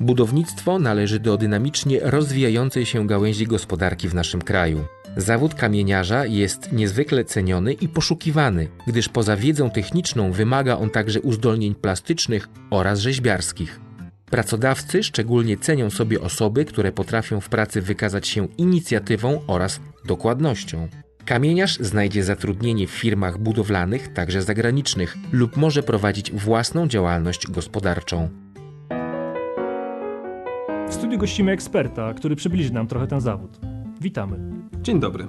Budownictwo należy do dynamicznie rozwijającej się gałęzi gospodarki w naszym kraju. Zawód kamieniarza jest niezwykle ceniony i poszukiwany, gdyż poza wiedzą techniczną wymaga on także uzdolnień plastycznych oraz rzeźbiarskich. Pracodawcy szczególnie cenią sobie osoby, które potrafią w pracy wykazać się inicjatywą oraz dokładnością. Kamieniarz znajdzie zatrudnienie w firmach budowlanych, także zagranicznych, lub może prowadzić własną działalność gospodarczą. Studiu gościmy eksperta, który przybliży nam trochę ten zawód. Witamy. Dzień dobry.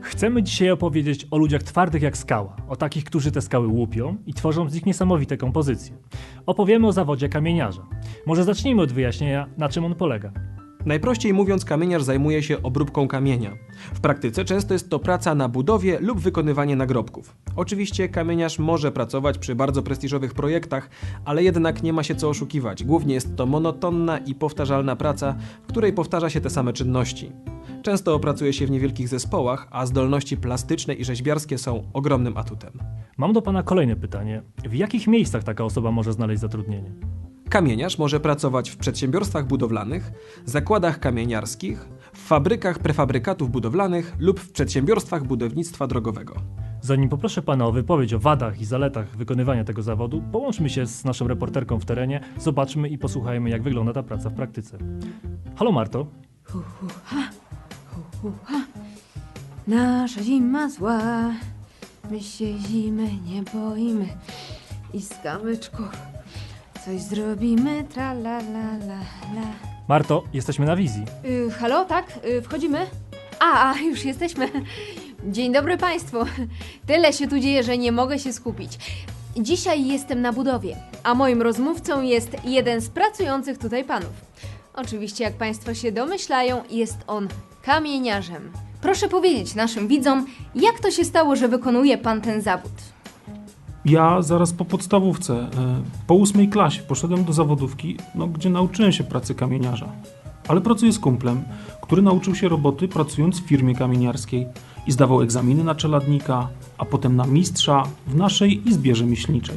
Chcemy dzisiaj opowiedzieć o ludziach twardych jak skała, o takich, którzy te skały łupią i tworzą z nich niesamowite kompozycje. Opowiemy o zawodzie kamieniarza. Może zacznijmy od wyjaśnienia, na czym on polega. Najprościej mówiąc, kamieniarz zajmuje się obróbką kamienia. W praktyce często jest to praca na budowie lub wykonywanie nagrobków. Oczywiście kamieniarz może pracować przy bardzo prestiżowych projektach, ale jednak nie ma się co oszukiwać. Głównie jest to monotonna i powtarzalna praca, w której powtarza się te same czynności. Często pracuje się w niewielkich zespołach, a zdolności plastyczne i rzeźbiarskie są ogromnym atutem. Mam do Pana kolejne pytanie. W jakich miejscach taka osoba może znaleźć zatrudnienie? Kamieniarz może pracować w przedsiębiorstwach budowlanych, zakładach kamieniarskich, w fabrykach prefabrykatów budowlanych lub w przedsiębiorstwach budownictwa drogowego. Zanim poproszę Pana o wypowiedź o wadach i zaletach wykonywania tego zawodu, połączmy się z naszą reporterką w terenie, zobaczmy i posłuchajmy, jak wygląda ta praca w praktyce. Halo Marto, Nasza zima zła, my się zimy nie boimy. I z kamyczków coś zrobimy, tra la la la la. Marto, jesteśmy na wizji. Y, halo, tak? Y, wchodzimy? A, a, już jesteśmy. Dzień dobry Państwu. Tyle się tu dzieje, że nie mogę się skupić. Dzisiaj jestem na budowie, a moim rozmówcą jest jeden z pracujących tutaj panów. Oczywiście, jak Państwo się domyślają, jest on kamieniarzem. Proszę powiedzieć naszym widzom, jak to się stało, że wykonuje Pan ten zawód? Ja zaraz po podstawówce, e, po ósmej klasie, poszedłem do zawodówki, no, gdzie nauczyłem się pracy kamieniarza. Ale pracuję z kumplem, który nauczył się roboty pracując w firmie kamieniarskiej i zdawał egzaminy na czeladnika, a potem na mistrza w naszej izbie rzemieślniczej.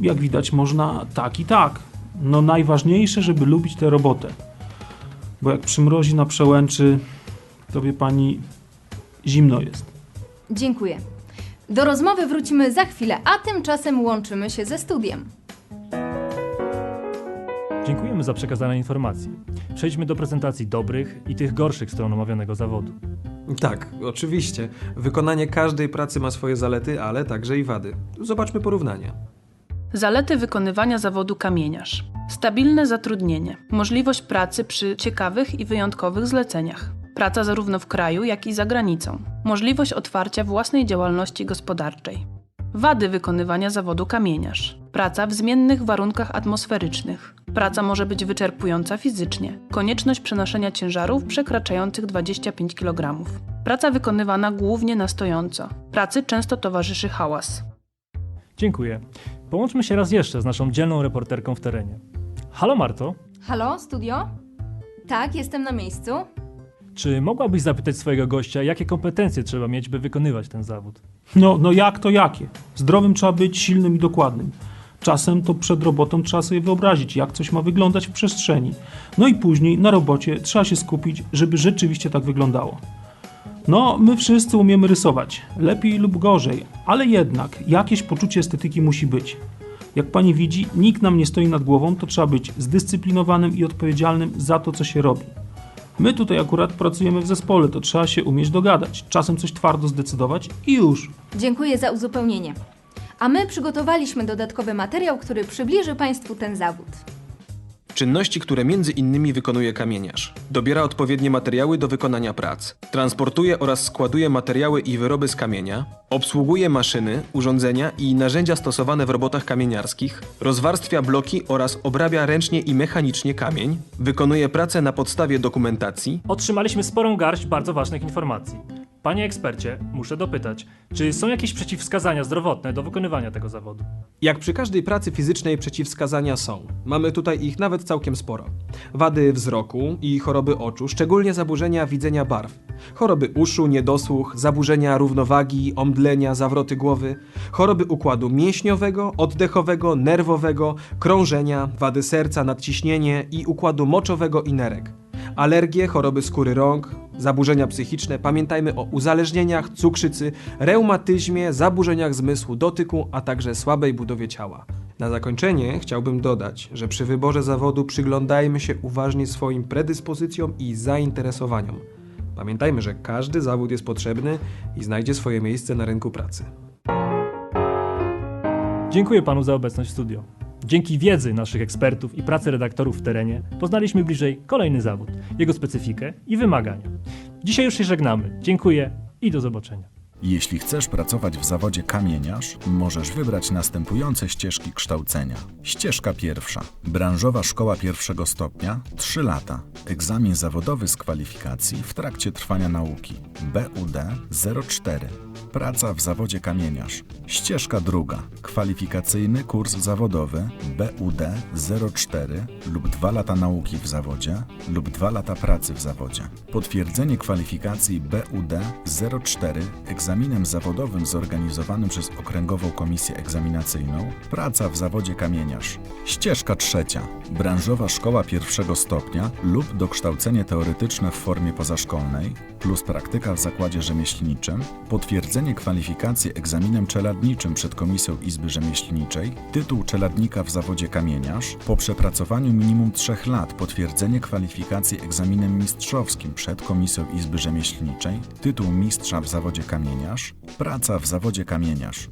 Jak widać, można tak i tak. No najważniejsze, żeby lubić tę robotę. Bo jak przymrozi na przełęczy, to wie pani, zimno jest. Dziękuję. Do rozmowy wrócimy za chwilę, a tymczasem łączymy się ze studiem. Dziękujemy za przekazane informacje. Przejdźmy do prezentacji dobrych i tych gorszych stron omawianego zawodu. Tak, oczywiście. Wykonanie każdej pracy ma swoje zalety, ale także i wady. Zobaczmy porównanie. Zalety wykonywania zawodu kamieniarz. Stabilne zatrudnienie. Możliwość pracy przy ciekawych i wyjątkowych zleceniach. Praca zarówno w kraju, jak i za granicą. Możliwość otwarcia własnej działalności gospodarczej. Wady wykonywania zawodu kamieniarz. Praca w zmiennych warunkach atmosferycznych. Praca może być wyczerpująca fizycznie. Konieczność przenoszenia ciężarów przekraczających 25 kg. Praca wykonywana głównie na stojąco. Pracy często towarzyszy hałas. Dziękuję. Połączmy się raz jeszcze z naszą dzielną reporterką w terenie. Halo Marto, Halo, studio? Tak, jestem na miejscu. Czy mogłabyś zapytać swojego gościa, jakie kompetencje trzeba mieć, by wykonywać ten zawód? No, no jak to jakie? Zdrowym trzeba być silnym i dokładnym. Czasem to przed robotą trzeba sobie wyobrazić, jak coś ma wyglądać w przestrzeni. No i później na robocie trzeba się skupić, żeby rzeczywiście tak wyglądało. No, my wszyscy umiemy rysować, lepiej lub gorzej, ale jednak jakieś poczucie estetyki musi być. Jak pani widzi, nikt nam nie stoi nad głową, to trzeba być zdyscyplinowanym i odpowiedzialnym za to, co się robi. My tutaj akurat pracujemy w zespole, to trzeba się umieć dogadać, czasem coś twardo zdecydować i już. Dziękuję za uzupełnienie. A my przygotowaliśmy dodatkowy materiał, który przybliży Państwu ten zawód. Czynności, które między innymi wykonuje kamieniarz. Dobiera odpowiednie materiały do wykonania prac. Transportuje oraz składuje materiały i wyroby z kamienia. Obsługuje maszyny, urządzenia i narzędzia stosowane w robotach kamieniarskich. Rozwarstwia bloki oraz obrabia ręcznie i mechanicznie kamień. Wykonuje pracę na podstawie dokumentacji. Otrzymaliśmy sporą garść bardzo ważnych informacji. Panie ekspercie, muszę dopytać, czy są jakieś przeciwwskazania zdrowotne do wykonywania tego zawodu? Jak przy każdej pracy fizycznej przeciwwskazania są. Mamy tutaj ich nawet całkiem sporo. Wady wzroku i choroby oczu, szczególnie zaburzenia widzenia barw. Choroby uszu, niedosłuch, zaburzenia równowagi, omdlenia, zawroty głowy, choroby układu mięśniowego, oddechowego, nerwowego, krążenia, wady serca, nadciśnienie i układu moczowego i nerek. Alergie, choroby skóry rąk, zaburzenia psychiczne, pamiętajmy o uzależnieniach, cukrzycy, reumatyzmie, zaburzeniach zmysłu dotyku, a także słabej budowie ciała. Na zakończenie chciałbym dodać, że przy wyborze zawodu przyglądajmy się uważnie swoim predyspozycjom i zainteresowaniom. Pamiętajmy, że każdy zawód jest potrzebny i znajdzie swoje miejsce na rynku pracy. Dziękuję panu za obecność w studio. Dzięki wiedzy naszych ekspertów i pracy redaktorów w terenie poznaliśmy bliżej kolejny zawód, jego specyfikę i wymagania. Dzisiaj już się żegnamy. Dziękuję i do zobaczenia. Jeśli chcesz pracować w zawodzie kamieniarz, możesz wybrać następujące ścieżki kształcenia. Ścieżka pierwsza. Branżowa szkoła pierwszego stopnia 3 lata. Egzamin zawodowy z kwalifikacji w trakcie trwania nauki. BUD 04. Praca w zawodzie kamieniarz. Ścieżka druga. Kwalifikacyjny kurs zawodowy BUD 04 lub 2 lata nauki w zawodzie lub 2 lata pracy w zawodzie. Potwierdzenie kwalifikacji BUD 04 egzaminem zawodowym zorganizowanym przez Okręgową Komisję Egzaminacyjną. Praca w zawodzie kamieniarz. Ścieżka trzecia. Branżowa szkoła pierwszego stopnia lub dokształcenie teoretyczne w formie pozaszkolnej plus praktyka w zakładzie rzemieślniczym. Potwierdzenie kwalifikacji egzaminem czeladniczym przed Komisją Izby Rzemieślniczej. Tytuł czeladnika w zawodzie kamieniarz. Po przepracowaniu minimum 3 lat potwierdzenie kwalifikacji egzaminem mistrzowskim przed Komisją Izby Rzemieślniczej. Tytuł mistrza w zawodzie kamieniarz. Praca w zawodzie kamieniarz.